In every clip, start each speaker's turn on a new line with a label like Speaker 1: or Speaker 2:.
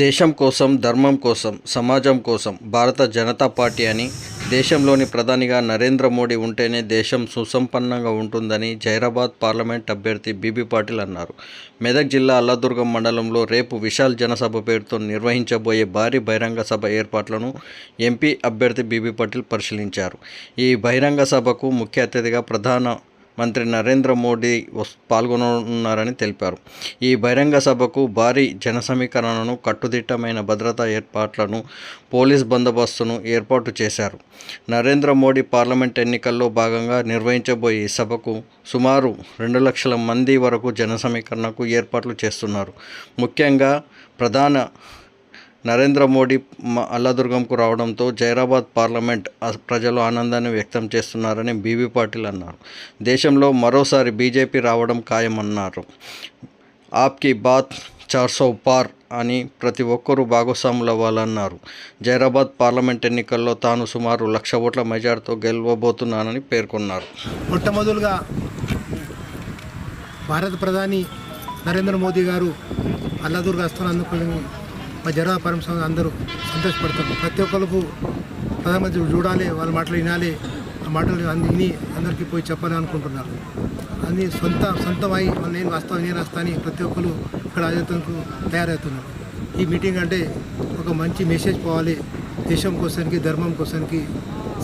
Speaker 1: దేశం కోసం ధర్మం కోసం సమాజం కోసం భారత జనతా పార్టీ అని దేశంలోని ప్రధానిగా నరేంద్ర మోడీ ఉంటేనే దేశం సుసంపన్నంగా ఉంటుందని జైరాబాద్ పార్లమెంట్ అభ్యర్థి బీబీ పాటిల్ అన్నారు. మెదక్ జిల్లా అల్లదుర్గం మండలంలో రేపు విశాల్ జనసభ పేరుతో నిర్వహించబోయే భారీ బహిరంగ సభ ఏర్పాట్లను ఎంపీ అభ్యర్థి బీబీ పాటిల్ పరిశీలించారు. ఈ బహిరంగ సభకు ముఖ్య అతిథిగా ప్రధాన మంత్రి నరేంద్ర మోడీ పాల్గొననున్నారని తెలిపారు. ఈ బహిరంగ సభకు భారీ జన సమీకరణను కట్టుదిట్టమైన భద్రతా ఏర్పాట్లను పోలీస్ బందోబస్తును ఏర్పాటు చేశారు. నరేంద్ర మోడీ పార్లమెంట్ ఎన్నికల్లో భాగంగా నిర్వహించబోయే ఈ సభకు సుమారు రెండు లక్షల మంది వరకు జన సమీకరణకు ఏర్పాట్లు చేస్తున్నారు. ముఖ్యంగా ప్రధాన నరేంద్ర మోడీ మ- అల్లదుర్గంకు రావడంతో జైరాబాద్ పార్లమెంట్ ప్రజలు ఆనందాన్ని వ్యక్తం చేస్తున్నారని బీబీ పాటిల్ అన్నారు. దేశంలో మరోసారి బీజేపీ రావడం ఖాయమన్నారు. ఆప్కి బాత్ చార్సో పార్ అని ప్రతి ఒక్కరూ భాగస్వాములు అవ్వాలన్నారు జైరాబాద్ పార్లమెంట్ ఎన్నికల్లో తాను సుమారు లక్ష ఓట్ల మెజార్టీతో గెలవబోతున్నానని పేర్కొన్నారు.
Speaker 2: మొట్టమొదలుగా భారత ప్రధాని నరేంద్ర మోదీ గారు అల్లాదుర్గా వస్తున్నందుకు మా జరా పరమ అందరూ సంతోషపడతారు. ప్రతి ఒక్కరికి ప్రధానమంత్రి చూడాలి వాళ్ళ మాటలు వినాలి ఆ మాటలు అన్ని విని అందరికీ పోయి చెప్పాలని అనుకుంటున్నారు అన్ని సొంత సొంతమై వాళ్ళు నేను వస్తాను నేను వస్తాను ప్రతి ఒక్కరు ఇక్కడ అజంతకు తయారవుతున్నారు. ఈ మీటింగ్ అంటే ఒక మంచి మెసేజ్ పోవాలి. దేశం కోసానికి ధర్మం కోసానికి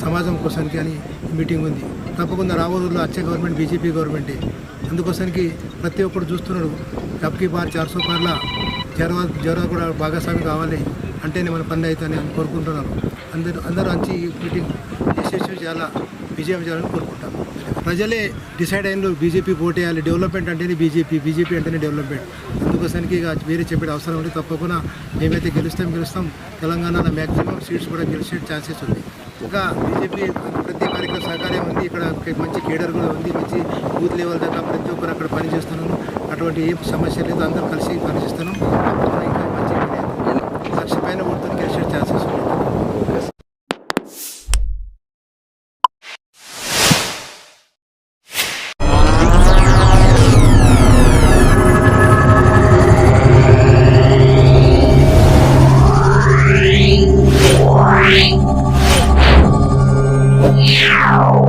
Speaker 2: సమాజం కోసానికి అని మీటింగ్ ఉంది. తప్పకుండా రాబో రోజుల్లో వచ్చే గవర్నమెంట్ బీజేపీ గవర్నమెంటే. అందుకోసానికి ప్రతి ఒక్కరు చూస్తున్నాడు. డబ్కి బార్ చార్సో పార్ల జరవా జరవా కూడా భాగస్వామి కావాలి అంటేనే మన పని అవుతుందని అని కోరుకుంటున్నారు. అందరూ అందరూ మంచి ఈ మీటింగ్ యశస్వి చాలా విజయం చేయాలని కోరుకుంటాను ప్రజలే డిసైడ్ అయిన బీజేపీ ఓట్ వేయాలి డెవలప్మెంట్ అంటేనే బీజేపీ బీజేపీ అంటేనే డెవలప్మెంట్. అందుకోసానికి ఇక వేరే చెప్పే అవసరం ఉంది తప్పకుండా మేమైతే గెలుస్తాం గెలుస్తాం. తెలంగాణలో మ్యాక్సిమం సీట్స్ కూడా గెలిచే ఛాన్సెస్ ఉంది. ఇంకా బీజేపీ ప్రతి కార్యక్రమ సహకారం ఉంది. ఇక్కడ మంచి కేడర్ కూడా ఉంది. మంచి బూత్ లెవెల్ దాకా ప్రతి ఒక్కరు అక్కడ పనిచేస్తున్నాను. అటువంటి ఏ సమస్య లేదు. అందరూ కలిసి పనిచేస్తున్నాం. Yeah.